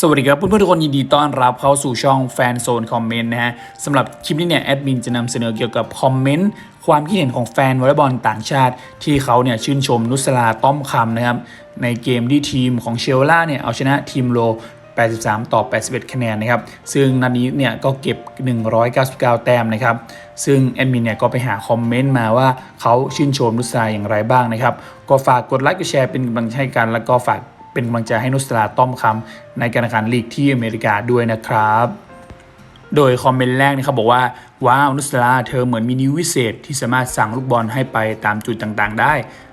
สวัสดีครับเพื่อนๆทุกคนยินดีต้อนรับเข้าสู่ช่องแฟนโซนคอมเมนต์นะฮะสำหรับคลิปนี้เนี่ยแอดมินจะนำเสนอเกี่ยวกับคอมเมนต์ความคิดเห็นของแฟนวอลเลย์บอลต่างชาติ ที่เขาเนี่ยชื่นชมนุสลาต้อมคำนะครับในเกมที่ทีมของเชลล่าเนี่ยเอาชนะทีมโล 83 ต่อ 81 คะแนนนะครับ ซึ่งนัดนี้เนี่ยก็เก็บ 199 แต้มนะครับ ซึ่งแอดมินเนี่ยก็ไปหาคอมเมนต์มาว่าเขาชื่นชมนุสลาอย่างไรบ้างนะครับ ก็ฝากกดไลค์กดแชร์เป็นกำลังใจให้กันแล้วก็ฝาก เป็นกำลังใจให้นุสลาต้อมคำในการแข่งขันลีกที่อเมริกาด้วยนะครับ โดยคอมเมนต์แรกนี่เขาบอกว่า ว้าวนุสลาเธอเหมือนมีนิ้ววิเศษที่สามารถสั่งลูกบอลให้ไปตามจุดต่างๆ ได้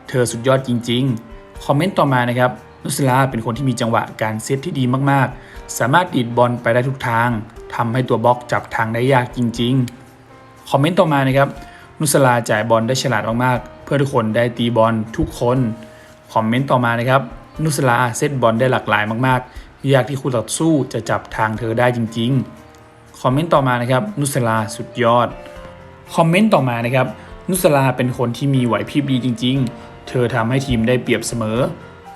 เธอสุดยอดจริง ๆ คอมเมนต์ต่อมานะครับนุสลาเป็นคนที่มีจังหวะการเซตที่ดีมากๆ สามารถดีดบอลไปได้ทุกทางทำให้ตัวบล็อกจับทางได้ยากจริง ๆ คอมเมนต์ต่อมานะครับ นุสลาจ่ายบอลได้ฉลาดมากๆ เพื่อทุกคนได้ตีบอลทุกคน คอมเมนต์ต่อมานะครับ นุสลาเซตบอลได้หลากหลายมากๆ ยากที่คู่ต่อสู้จะจับทางเธอได้จริง ๆ คอมเมนต์ต่อมานะครับนุสลาสุดยอด คอมเมนต์ต่อมานะครับนุสลาเป็นคนที่มีไหวพริบดีจริง ๆ เธอทำให้ทีมได้เปรียบเสมอ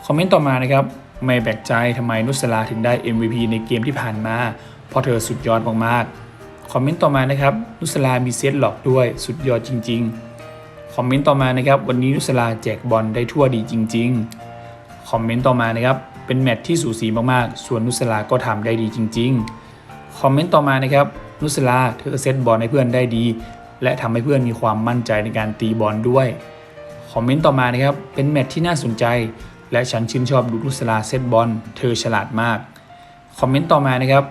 คอมเมนต์ต่อมานะครับไม่แปลกใจทำไมนุสลาถึงได้ MVP ในเกมที่ผ่านมา เพราะเธอสุดยอดมากๆ คอมเมนต์ต่อมานะครับนุสลามีเซตหลอกด้วยสุดยอดจริง ๆ คอมเมนต์ต่อมานะครับวันนี้นุสลาแจกบอลได้ทั่วดีจริง ๆ คอมเมนต์ต่อมานะครับ เป็นแมตช์ที่สูสีมากๆ ส่วนนุสลาก็ทำได้ดีจริง ๆ คอมเมนต์ต่อมานะครับ นุสลาเธอเซตบอลให้เพื่อนได้ดี และทำให้เพื่อนมีความมั่นใจในการตีบอลด้วย คอมเมนต์ต่อมานะครับ เป็นแมตช์ที่น่าสนใจ และฉันชื่นชอบดูนุสลาเซตบอล เธอฉลาดมาก คอมเมนต์ต่อมานะครับ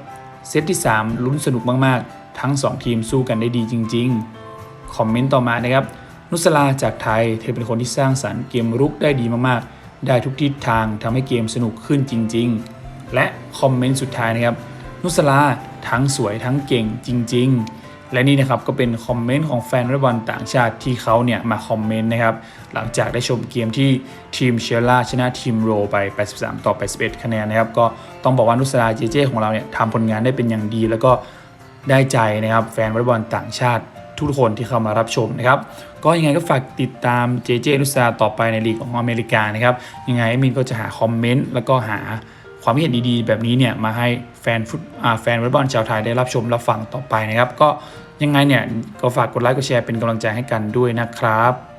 เซตที่ 3 ลุ้นสนุกมากๆ ทั้ง 2 ทีมสู้กันได้ดีจริง ๆ คอมเมนต์ต่อมานะครับ นุสลาจากไทย เธอเป็นคนที่สร้างสรรค์เกมรุกได้ดีมากๆ ได้ทุกทิศทางทำให้เกมสนุกขึ้นจริง ๆ และคอมเมนต์สุดท้ายนะครับ นุสลาทั้งสวยทั้งเก่งจริง ๆ และนี่นะครับก็เป็นคอมเมนต์ของแฟนวอลเลย์บอลต่างชาติที่เขาเนี่ยมาคอมเมนต์นะครับหลังจากได้ชมเกมที่ทีมเชลล่าชนะทีมโรไป 83 ต่อ 81 คะแนนนะครับก็ต้องบอกว่านุสลาเจเจของเราเนี่ยทำผลงานได้เป็นอย่างดี แล้วก็ได้ใจนะครับแฟนวอลเลย์บอลต่างชาติ ทุกคนที่เข้ามารับชมนะครับ ก็ยังไงก็ฝากติดตามเจเจนุสลาต่อไปในลีกของอเมริกานะครับ ยังไงมินก็จะหาคอมเมนต์แล้วก็หาความเห็นดีๆ แบบนี้เนี่ยมาให้แฟนฟุตอาแฟนวอลเลย์บอลชาวไทยได้รับชมรับฟังต่อไปนะครับ ก็ยังไงเนี่ยก็ฝากกดไลค์กดแชร์เป็นกำลังใจให้กันด้วยนะครับ